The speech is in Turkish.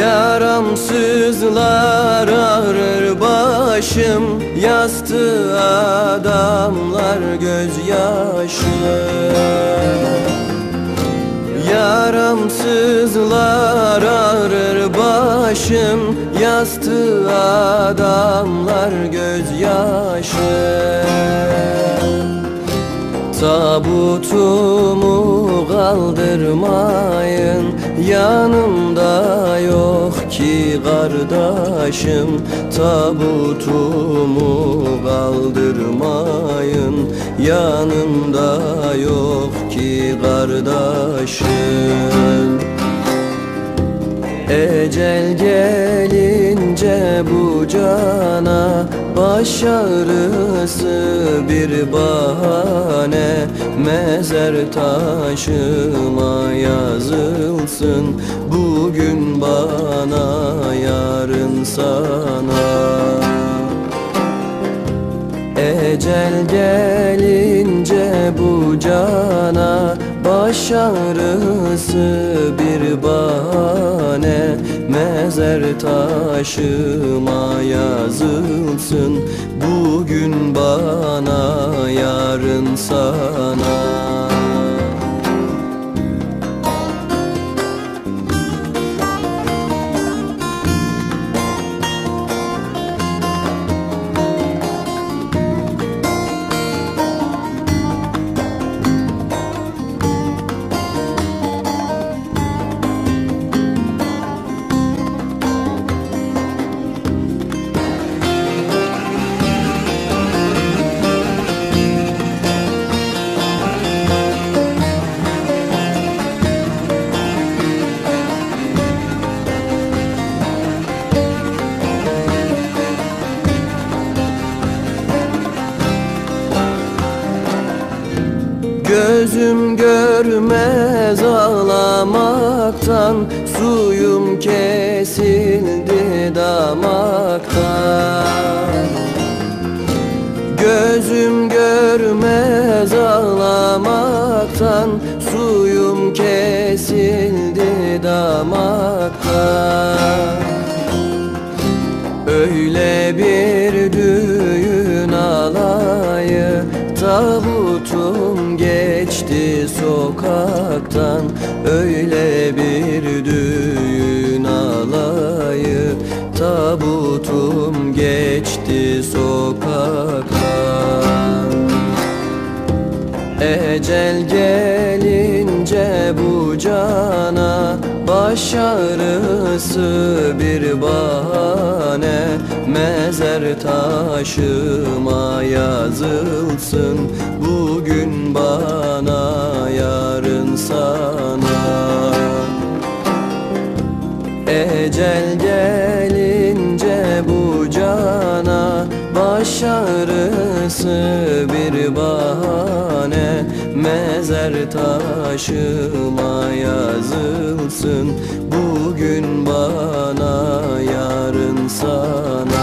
Yaramsızlar ağrır başım Yastığı adamlar gözyaşlı Yaramsızlar ağrır başım Yastığı adamlar gözyaşlı Tabutumu kaldırmayın Yanımda yok ki kardeşim. Tabutumu kaldırmayın. Yanımda yok ki kardeşim. Ecel gelince bu cana Baş ağrısı bir bahane. Mezar taşıma yazılsın Bugün bana yarın sana. Ecel gelince bu cana Baş ağrısı bir bahane. Mezar taşıma yazılsın. Bugün bana yarın sana Gözüm görmez ağlamaktan Suyum kesildi damaktan. Gözüm görmez ağlamaktan Suyum kesildi damaktan. Öyle bir düğün alayı Tabutum geçti sokaktan Öyle bir düğün alayı Tabutum geçti sokaktan. Ecel gelince bu cana Baş ağrısı bir bahane Mezar taşıma yazılsın Bugün bana yarın sana. Ecel gelince bu cana Baş ağrısı bir bahane. Mezar taşıma yazılsın Bugün bana yarın sana